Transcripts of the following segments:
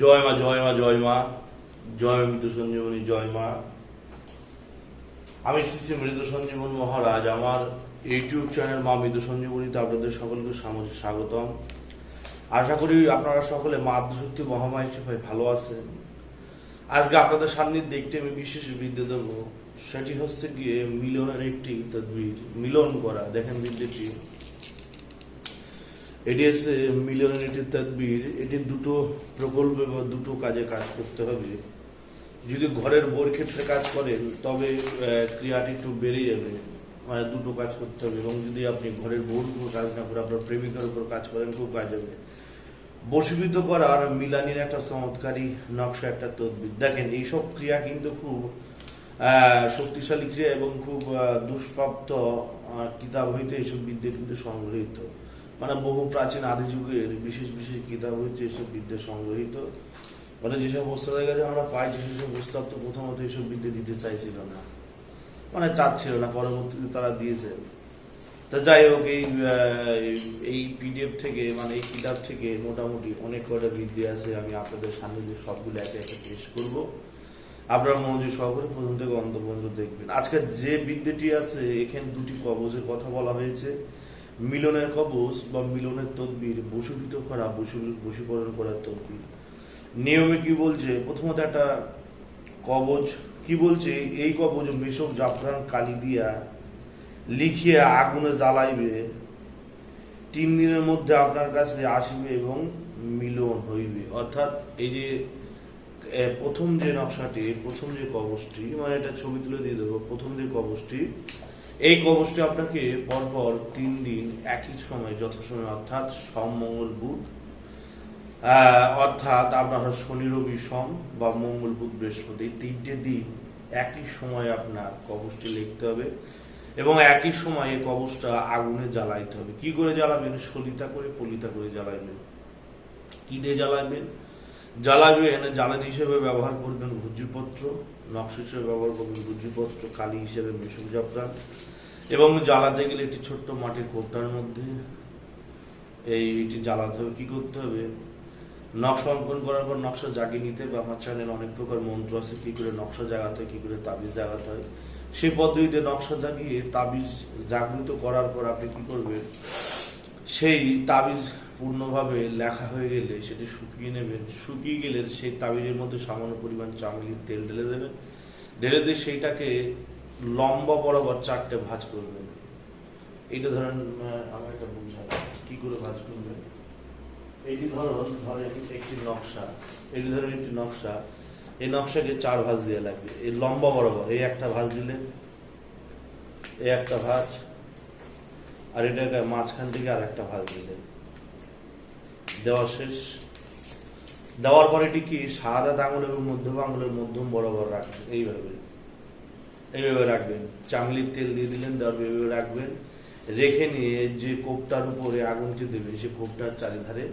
জয় মা জয় মা জয় মা, জয় মৃত সঞ্জীবনী জয় মা। আমি শ্রী শ্রী মৃত সঞ্জীবন মহারাজ, আমার ইউটিউব চ্যানেল মা মৃত সঞ্জীবনীতে আপনাদের সকলকে স্বাগতম। আশা করি আপনারা সকলে মা আদ্যশক্তি মহামায় কৃপায় ভালো আছেন। আজকে আপনাদের সান্নিধ্যে একটি আমি বিশেষ বিদ্যে দেবো। সেটি হচ্ছে গিয়ে মিলনের একটি তদবির, মিলন করা। দেখেন বিদ্যেটি। মিলনের একটি তদবির এটি দুটো প্রকল্পে বা দুটো কাজে কাজ করতে হবে। যদি ঘরের বোর ক্ষেত্রে কাজ করেন, তবে ক্রিয়াটি একটু বেড়ে যাবে। মানে দুটো কাজ করতে হবে এবং যদি আপনি ঘরের বোর উপর কাজ না করে আপনার প্রেমিকার উপর কাজ করেন, খুব কাজ হবে বশীভূত করার মিলানির একটা চমৎকারী নকশা, একটা তদ্বির। দেখেন, এইসব ক্রিয়া কিন্তু খুব শক্তিশালী ক্রিয়া এবং খুব দুষ্প্রাপ্ত কিতাব হইতে এইসব বিদ্যে কিন্তু সংগ্রহীত মানে বহু প্রাচীন আদি যুগের বিশেষ বিশেষ কিতাব হইতে এইসব বিদ্যা সংগ্রহীত। মানে যেসব বস্তাদের কাছে আমরা পাই সেসব প্রস্তাব তো প্রথমত এইসব বিদ্যা দিতে চাইছিল না। মানে চাচ্ছিল না, পরবর্তীতে তারা দিয়েছে। তা যাই হোক, এই এই পিডিএফ থেকে মানে এই কিতাব থেকে মোটামুটি অনেক কটা বিদ্যে আছে। আমি আপনাদের সামনে যে সবগুলো একে একে পেশ করব। আপনারা মনোযোগ সহকারে প্রথম থেকে অন্ত পর্যন্ত দেখবেন। আজকে যে বিদ্যেটি আছে, এখানে দুটি কবজের কথা বলা হয়েছে। মিলনের কবচ বা মিলনের তদবির, বসীভূত করা, বসু বশীকরণ করার তদবির। নিয়মে কি বলছে? প্রথমত একটা কবজ কি বলছে? এই কবজ মেশক জাফরান কালি দিয়া লিখিয়া আগুনে জ্বালাইবে। তিন দিনের মধ্যে আপনার কাছে আসিবে এবং মিলন হইবে। অর্থাৎ এই যে প্রথম যে নকশাটি, প্রথম যে কবচটি মানে এটা ছবি তুলে দিয়ে দেবো, প্রথম যে কবচটি এই কবচটি আপনাকে পরপর তিন দিন একই সময় যথাসময় অর্থাৎ সোম, মঙ্গল, বুধ অর্থাৎ আপনার শনি, রবি, সম বা মঙ্গল, বুধ, বৃহস্পতি তিনটে দিন একই সময় আপনার কবচটি লিখতে হবে এবং একই সময় এই কবচটা আগুনে জ্বালাইতে হবে। কি করে জ্বালাবেন? সলিতা করে, পলিতা করে জ্বালাইবেন। কি দিয়ে জ্বালাবেন? জ্বালাবেন জ্বালানি হিসেবে ব্যবহার করবেন ভুজিপত্র, নকশা হিসেবে ব্যবহার করবেন ভুজিপত্র, কালি হিসেবে মেশুক জাফরান এবং জ্বালাতে গেলে একটি ছোট্ট মাটির কোপটার মধ্যে এই এটি জ্বালাতে হবে। কী করতে হবে? নকশা অঙ্কন করার পর নকশা জাগিয়ে নিতে হবে। আমার চ্যানেল অনেক প্রকার মন্ত্র আছে, কী করে নকশা জাগাতে হয়, কী করে তাবিজ জাগাতে হয়। সেই পদ্ধতিতে নকশা জাগিয়ে তাবিজ জাগৃত করার পর আপনি কী করবেন? সেই তাবিজ পূর্ণভাবে লেখা হয়ে গেলে সেটি শুকিয়ে নেবেন। শুকিয়ে গেলে সেই তাবিজের মধ্যে সামান্য পরিমাণ চামেলির তেল ঢেলে দেবেন। ঢেলে দিয়ে সেইটাকে লম্বা বরাবর চারটে ভাঁজ করবেন। এইটা ধরেন আমার একটা বুঝলাম কি করে ভাঁজ করবেন? এইটি ধরুন, ধরেন একটি নকশা। এটি ধরেন একটি নকশা। এই নকশাকে চার ভাঁজ দিয়ে লাগবে। এই লম্বা বরাবর, এই একটা ভাঁজ দিলেন এই একটা ভাঁজ, আর এটাকে মাঝখান থেকে আর একটা ভাঁজ দিলেন দেওয়া শেষ। দেওয়ার পরে এটি কি? সাদা আঙুল এবং মধ্যম আঙুলের মধ্যম বরাবর রাখবেন এইভাবে। এইভাবে রাখবেন। চামলির তেল দিয়ে দিলেন, দেওয়ার এইভাবে রাখবেন। রেখে নিয়ে যে কোপটার উপরে আগুনটি দেবেন, সেই কোপটার চারিধারে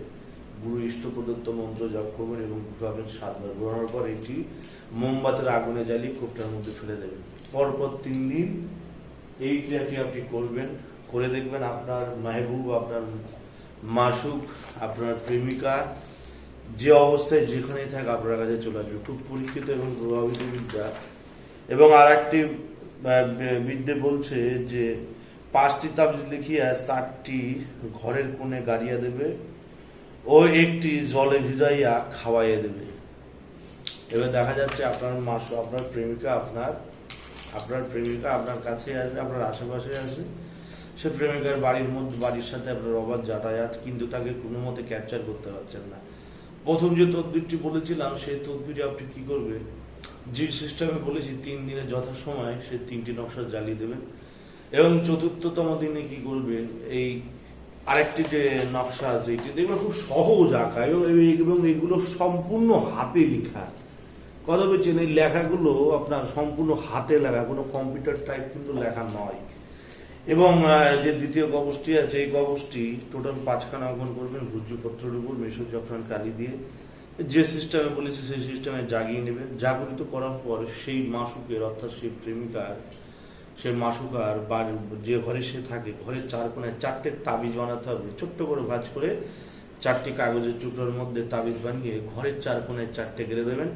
গুরু ইষ্ট প্রদত্ত মন্ত্র জপ করবেন এবং ঘুরাবেন সাতবার ঘোরানোর পর এটি মোমবাতির আগুনে জ্বালিয়ে কোপটার মধ্যে ফেলে দেবেন। পরপর তিন দিন এই ক্রিয়াটি আপনি করবেন। করে দেখবেন আপনার মাহবুব, আপনার মাসুক, আপনার প্রেমিকা, যে অবস্থায় যেখানেই থাক আপনার কাছে চলে আসবে। খুব পরীক্ষিত এবং প্রভাবিত বিদ্যা। এবং আর একটি বিদ্যে বলছে যে, পাঁচটি তাবিজ লিখিয়া চারটি ঘরের কোণে গাড়িয়া দেবে ও একটি জলে ভিজাইয়া খাওয়াইয়া দেবে। এবার দেখা যাচ্ছে আপনার মাস আপনার প্রেমিকা, আপনার আপনার প্রেমিকা আপনার কাছে আসবে আপনার আশেপাশে আসবে সে প্রেমিকার বাড়ির মধ্যে, বাড়ির সাথে আপনার অবাধ যাতায়াত, কিন্তু তাকে কোনো মতে ক্যাপচার করতে পারছেন না। প্রথম যে তদবিরটি বলেছিলাম, সেই তদবিরে আপনি কি করবেন? যে সিস্টেমে বলেছি, তিন দিনে যথাসময় সে তিনটি নকশা জ্বালিয়ে দেবেন। এবং চতুর্থতম দিনে কি করবেন? এই আরেকটি যে নকশা আছে, এটি দেখবেন খুব সহজ আঁকা এবং এবং এগুলো সম্পূর্ণ হাতে লেখা। কথা বলছেন, এই লেখাগুলো আপনার সম্পূর্ণ হাতে লেখা, কোনো কম্পিউটার টাইপ কিন্তু লেখা নয়। এবং যে দ্বিতীয় কবচটি আছে, এই কবচটি টোটাল পাঁচখানা অঙ্কন করবেন ভূজ্যপত্রের উপর মেশো জাফরান কালি দিয়ে। যে সিস্টেমে বলেছি, সেই সিস্টেমে জাগিয়ে নেবেন। জাগরিত করার পর সেই মাসুকের, অর্থাৎ সেই প্রেমিকার সে মাসুকার বাড়ি যে ঘরে সে থাকে, ঘরের চার কোনায় চারটে তাবিজ বানাতে হবে। ছোট্ট করে ভাঁজ করে চারটি কাগজের টুকরোর মধ্যে তাবিজ বানিয়ে ঘরের চার কোণায় চারটে গেড়ে দেবেন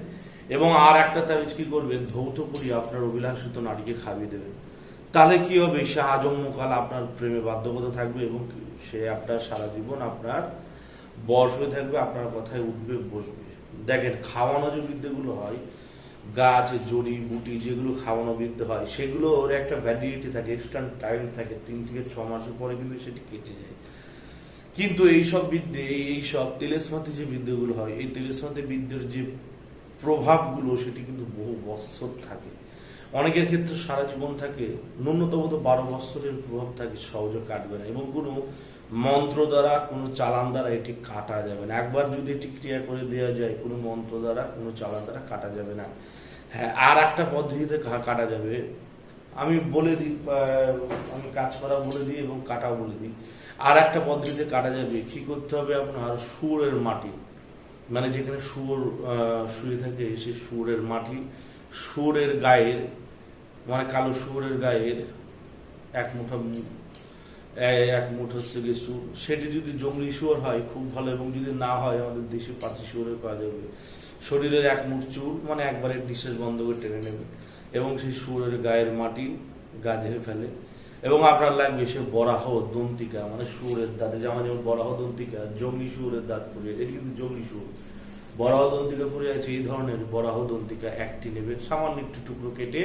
এবং আর একটা তাবিজ কি করবেন? ধৌত করিয়ে আপনার অভিলাষিত নারীকে খাইয়ে দেবেন। তাহলে কি হবে? সে আজন্মকাল আপনার প্রেমে বাধ্যগত থাকবে এবং সে আপনার সারা জীবন আপনার বয়স হয়ে থাকবে, আপনার কথায় উঠবে, বসবে। দেখেন, খাওয়ানো যে বিদ্যেগুলো হয়, গাছ, জড়ি, বুটি, যেগুলো খাওয়ানো বিদ্যে হয়, সেগুলোর একটা ভ্যালিডিটি থাকে এক্সট্রা টাইম থাকে, তিন থেকে ছ মাসের পরে কিন্তু সেটি কেটে যায়। কিন্তু এই সব বিদ্যে, এই সব তেলেসমাতি যে বিদ্যেগুলো হয়, এই তেলেসমাতি বিদ্যের যে প্রভাবগুলো, সেটি কিন্তু বহু বৎসর থাকে। অনেকের ক্ষেত্রে সারা জীবন থাকে, ন্যূনতম তো বারো বছরের প্রভাব থাকে, সহজে কাটবে না। এবং কোনো মন্ত্র দ্বারা, কোনো চালান দ্বারা এটি কাটা যাবে না। একবার যদি এটি ক্রিয়া করে দেওয়া যায়, কোনো মন্ত্র দ্বারা, কোনো চালান দ্বারা কাটা যাবে না। হ্যাঁ আর একটা পদ্ধতিতে কাটা যাবে। আমি বলে দিই আমি কাজ করা বলে দিই এবং কাটাও বলে দিই। আর একটা পদ্ধতিতে কাটা যাবে, কি করতে হবে আপনার সুরের মাটি। মানে যেখানে শুয়োর শুয়ে থাকে, সেই শুয়োরের মাটি শুয়োরের গায়ের মানে কালো শুয়োরের গায়ের এক মুঠা এক মুঠ হচ্ছে গিয়ে সুর। সেটি যদি জঙ্গলি শুয়োর হয়, খুব ভালো, এবং যদি না হয়, আমাদের দেশে পাতি শুয়োরের পাওয়া যাবে। শরীরের এক মুঠ চুল মানে একবারে নিঃশ্বাস বন্ধ করে টেনে নেবে, এবং সেই শুয়োরের গায়ের মাটি গা ঝেড়ে ফেলে। এবং আপনার লাগবে সে বরাহ দন্তিকা মানে শুয়োরের দাঁতে, যেমন যেমন বরাহ দন্তিকা, জঙ্গলি শুয়োরের দাঁত পড়ে, এটি কিন্তু জঙ্গলি শুয়োর বরাহ দন্তিকা পড়ে আছে, এই ধরনের বরাহ দন্তিকা একটি নেবেন। সামান্য একটু টুকরো কেটে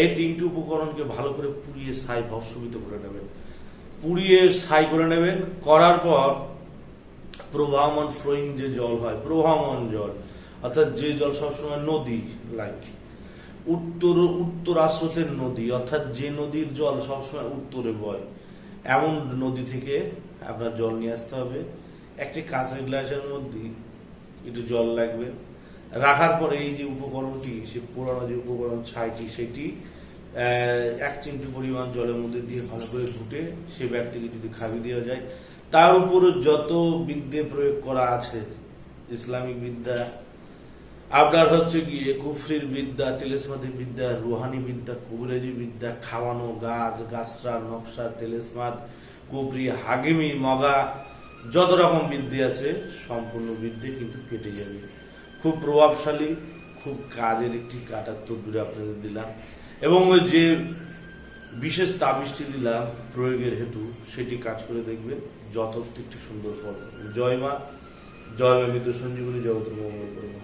এই তিনটি উপকরণকে ভালো করে পুড়িয়ে ছাই ভস্মিত করে নেবেন। পুড়িয়ে ছাই করে নেবেন, করার পর প্রবাহমান ফ্লোয়িং যে জল হয়, প্রবাহমান জল, অর্থাৎ যে জল সবসময় নদী লাইক উত্তর উত্তরাস্রোতের নদী, অর্থাৎ যে নদীর জল সবসময় উত্তরে বয়, এমন নদী থেকে আপনার জল নিয়ে আসতে হবে। একটি কাঁচের গ্লাসের মধ্যে একটু জল লাগবে। রাখার পরে এই যে উপকরণটি, সে পুরানো যে উপকরণ ছাইটি, সেটি এক চিমটি পরিমাণ জলের মধ্যে দিয়ে ভালো করে ঘুটে সে ব্যক্তিকে যদি খাবি দেওয়া যায়, তার উপর যত বিদ্যে প্রয়োগ করা আছে, ইসলামিক বিদ্যা, আপনার হচ্ছে গিয়ে কুফরির বিদ্যা তেলেসমাতি বিদ্যা, রুহানি বিদ্যা, কুবরেজি বিদ্যা, খাওয়ানো গাছ গাছরা নকশা তেলেসমাত কুবরি হাগিমি, মগা যত রকম বৃদ্ধি আছে, সম্পূর্ণ বৃদ্ধি কিন্তু কেটে যাবে। খুব প্রভাবশালী, খুব কাজের একটি কাটার তদবির আপনাদের দিলাম। এবং ওই যে বিশেষ তাবিজটি দিলাম প্রয়োগের হেতু, সেটি কাজ করে দেখবে যথার্থ একটি সুন্দর ফল। জয় মা জয় মা, মৃত সঞ্জীবনী জগতের মঙ্গল করব